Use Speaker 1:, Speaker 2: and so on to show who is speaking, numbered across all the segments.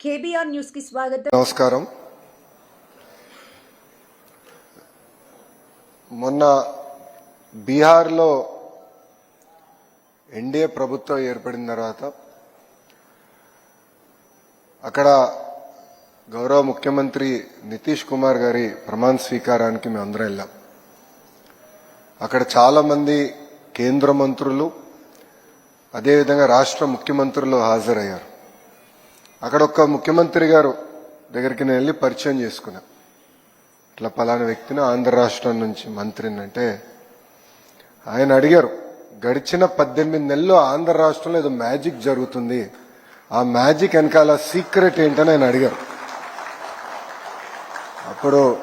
Speaker 1: KBR న్యూస్కి స్వాగతం.
Speaker 2: నమస్కారం. మొన్న బీహార్లో ఎన్డీఏ ప్రభుత్వం ఏర్పడిన తర్వాత అక్కడ గౌరవ ముఖ్యమంత్రి నితీష్ కుమార్ గారి ప్రమాణ స్వీకారానికి మేము అందరం వెళ్ళాం. అక్కడ చాలా మంది కేంద్ర మంత్రులు అదేవిధంగా రాష్ట్ర ముఖ్యమంత్రులు హాజరయ్యారు. అక్కడ ఒక ముఖ్యమంత్రి గారు దగ్గరికి నేను వెళ్ళి పరిచయం చేసుకున్నా. ఇట్లా పలానా వ్యక్తిని ఆంధ్ర రాష్ట్రం నుంచి మంత్రిని అంటే ఆయన అడిగారు గడిచిన పద్దెనిమిది నెలల్లో ఆంధ్ర రాష్ట్రంలో ఏదో మ్యాజిక్ జరుగుతుంది. ఆ మ్యాజిక్ వెనకాల సీక్రెట్ ఏంటని ఆయన అడిగారు. అప్పుడు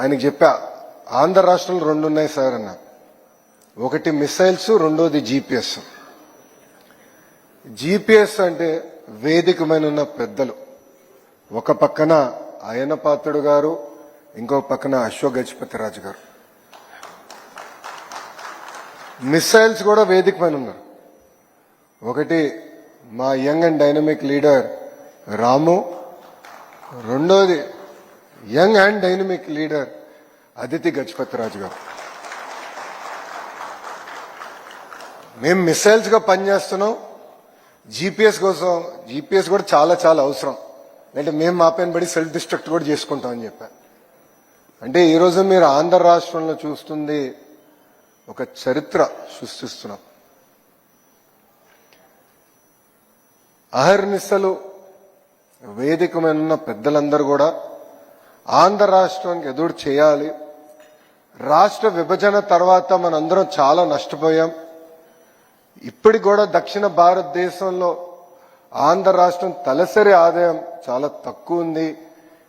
Speaker 2: ఆయనకి చెప్పా ఆంధ్ర రాష్ట్రంలో రెండు ఉన్నాయి సార్ అన్న. ఒకటి మిసైల్స్ రెండోది జీపీఎస్. జీపీఎస్ అంటే వేదికమైన ఉన్న పెద్దలు. ఒక పక్కన అయనపాత్రుడు గారు ఇంకో పక్కన అశోక్ గజపతి రాజు గారు. మిసైల్స్ కూడా వేదిక పైన ఉన్నారు ఒకటి మా young and dynamic leader Ramu. రెండోది young and dynamic leader Aditi Gajapati Raju గారు. మేము మిస్సైల్స్గా పనిచేస్తున్నాం. జీపీఎస్ కోసం జీపీఎస్ కూడా చాలా చాలా అవసరం. అంటే మేము మా పైన పడి సెల్ఫ్ డిస్ట్రక్ట్ కూడా చేసుకుంటాం అని చెప్పాను అంటే ఈరోజు మీరు ఆంధ్ర రాష్ట్రంలో చూస్తుంది ఒక చరిత్ర సృష్టిస్తున్నాం. అహర్నిశలు వేదికమైన ఉన్న పెద్దలందరూ కూడా ఆంధ్ర రాష్ట్రానికి ఎదురు చేయాలి. రాష్ట్ర విభజన తర్వాత మనందరం చాలా నష్టపోయాం. ఇప్పటికి కూడా దక్షిణ భారతదేశంలో ఆంధ్ర రాష్ట్రం తలసరి ఆదాయం చాలా తక్కువ ఉంది.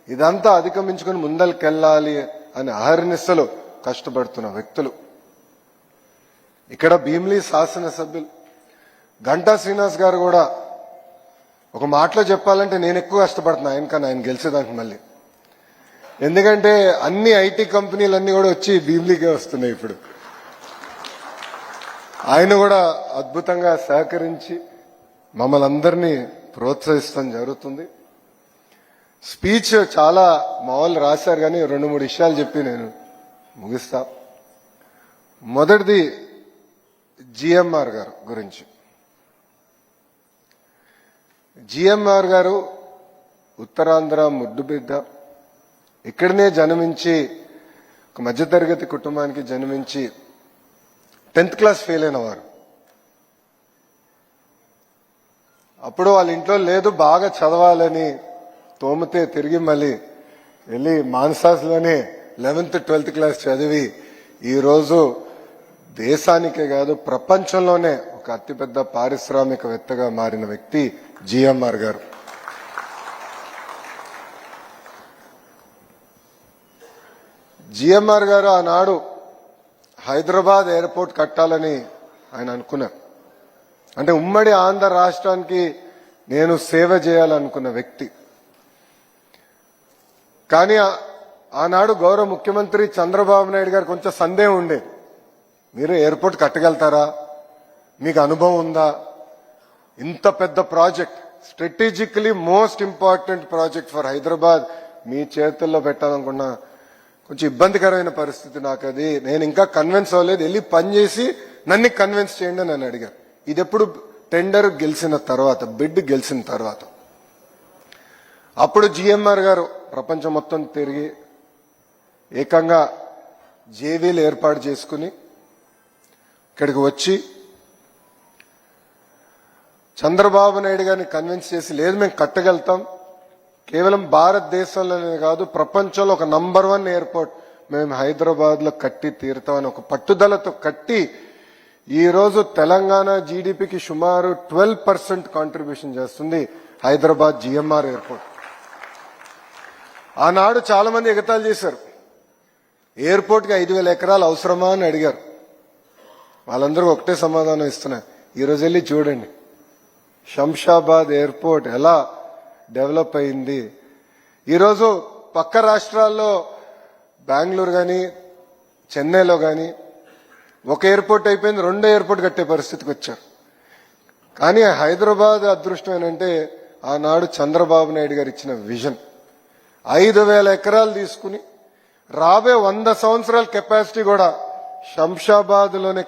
Speaker 2: ఇదంతా అధిగమించుకుని ముందరికెళ్ళాలి అని అహర్నిశలు కష్టపడుతున్న వ్యక్తులు. ఇక్కడ భీమిలి శాసనసభ్యులు గంటా శ్రీనివాస్ గారు కూడా ఒక మాటలో చెప్పాలంటే నేను ఎక్కువ కష్టపడుతున్నా. ఆయన కానీ ఆయన గెలిచేదానికి మళ్ళీ. ఎందుకంటే అన్ని ఐటీ కంపెనీలన్నీ కూడా వచ్చి భీమిలీకే వస్తున్నాయి ఇప్పుడు. ఆయన కూడా అద్భుతంగా సహకరించి మమ్మల్ని అందరినీ ప్రోత్సహిస్తాం జరుగుతుంది. స్పీచ్ చాలా మామూలు రాశారు కానీ రెండు మూడు విషయాలు చెప్పి నేను ముగిస్తా. మొదటిది జిఎంఆర్ గారు గురించి. జిఎంఆర్ గారు ఉత్తరాంధ్ర ముద్దుబిడ్డ ఇక్కడనే జన్మించి ఒక మధ్యతరగతి కుటుంబానికి జన్మించి టెన్త్ క్లాస్ ఫెయిల్ అయిన వారు. అప్పుడు వాళ్ళ ఇంట్లో లేదు బాగా చదవాలని తోమితే తిరిగి మళ్ళీ వెళ్ళి మాన్సాస్లోనే లెవెన్త్ ట్వెల్త్ క్లాస్ చదివి ఈరోజు దేశానికే కాదు ప్రపంచంలోనే ఒక అతిపెద్ద పారిశ్రామికవేత్తగా మారిన వ్యక్తి జిఎంఆర్ గారు. జిఎంఆర్ గారు ఆనాడు హైదరాబాద్ ఎయిర్పోర్ట్ కట్టాలని ఆయన అనుకున్నారు. అంటే ఉమ్మడి ఆంధ్ర రాష్ట్రానికి నేను సేవ చేయాలనుకున్న వ్యక్తి. కానీ ఆనాడు గౌరవ ముఖ్యమంత్రి చంద్రబాబు నాయుడు గారు కొంచెం సందేహం ఉండే. మీరు ఎయిర్పోర్ట్ కట్టగలుగుతారా? మీకు అనుభవం ఉందా? ఇంత పెద్ద project strategically most important project for Hyderabad మీ చేతుల్లో పెట్టాలనుకున్నా కొంచెం ఇబ్బందికరమైన పరిస్థితి నాకు అది. నేను ఇంకా కన్విన్స్ అవ్వలేదు. వెళ్ళి పని చేసి నన్ను కన్విన్స్ చేయండి అని నన్ను అడిగారు. ఇది ఎప్పుడు టెండర్ గెలిచిన తర్వాత బిడ్ గెలిచిన తర్వాత. అప్పుడు జిఎంఆర్ గారు ప్రపంచం మొత్తం తిరిగి ఏకంగా జేవీలు ఏర్పాటు చేసుకుని ఇక్కడికి వచ్చి చంద్రబాబు నాయుడు గారిని కన్విన్స్ చేసి లేదు మేము కట్టగలుగుతాం. కేవలం భారతదేశంలోనే కాదు ప్రపంచంలో ఒక నంబర్ వన్ ఎయిర్పోర్ట్ మేము హైదరాబాద్లో కట్టి తీరుతామని ఒక పట్టుదలతో కట్టి ఈరోజు తెలంగాణ జీడిపికి సుమారు ట్వెల్వ్ పర్సెంట్ కాంట్రిబ్యూషన్ చేస్తుంది హైదరాబాద్ జిఎంఆర్ ఎయిర్పోర్ట్ ఆనాడు చాలా మంది ఎగతాలు చేశారు. ఎయిర్పోర్ట్కి ఐదు వేల ఎకరాలు అవసరమా అని అడిగారు. వాళ్ళందరూ ఒకటే సమాధానం ఇస్తున్నారు ఈరోజు వెళ్ళి చూడండి. శంషాబాద్ ఎయిర్పోర్ట్ ఎలా డెవలప్ అయింది. ఈరోజు పక్క రాష్ట్రాల్లో బెంగళూరు కానీ చెన్నైలో కానీ ఒక ఎయిర్పోర్ట్ అయిపోయింది రెండో ఎయిర్పోర్ట్ కట్టే పరిస్థితికి వచ్చారు. కానీ హైదరాబాద్ అదృష్టం ఏంటంటే ఆనాడు చంద్రబాబు నాయుడు గారు ఇచ్చిన విజన్. ఐదు వేల ఎకరాలు తీసుకుని రాబే వంద సంవత్సరాల కెపాసిటీ కూడా శంషాబాద్లోనే